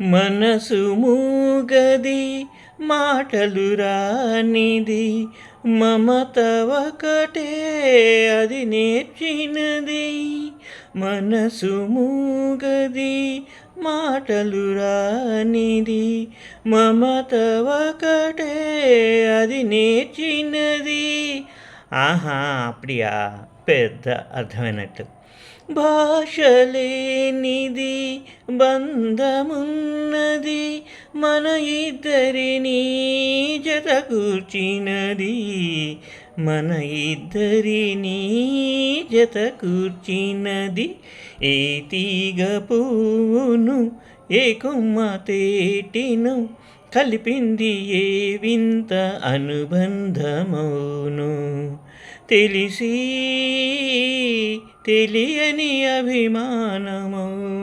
మనసు మూగది మాటలు రానిది మమత ఒకటే అది నేర్చినది. మనసు మూగది మాటలు రానిది మమత ఒకటే అది నేర్చినది. ఆహా అప్పుడియా పెద్ద అర్థమైనట్టు. భాషలేనిది బంధమున్నది మన ఇద్దరిని జత కూర్చినది మన ఇద్దరిని జత కూర్చినది ఏ తీగ పువ్వును ఏ కొమ్మ తేటిను కలిపింది ఏ వింత అనుబంధమౌను. తెలిసి తెలియని అభిమానమౌ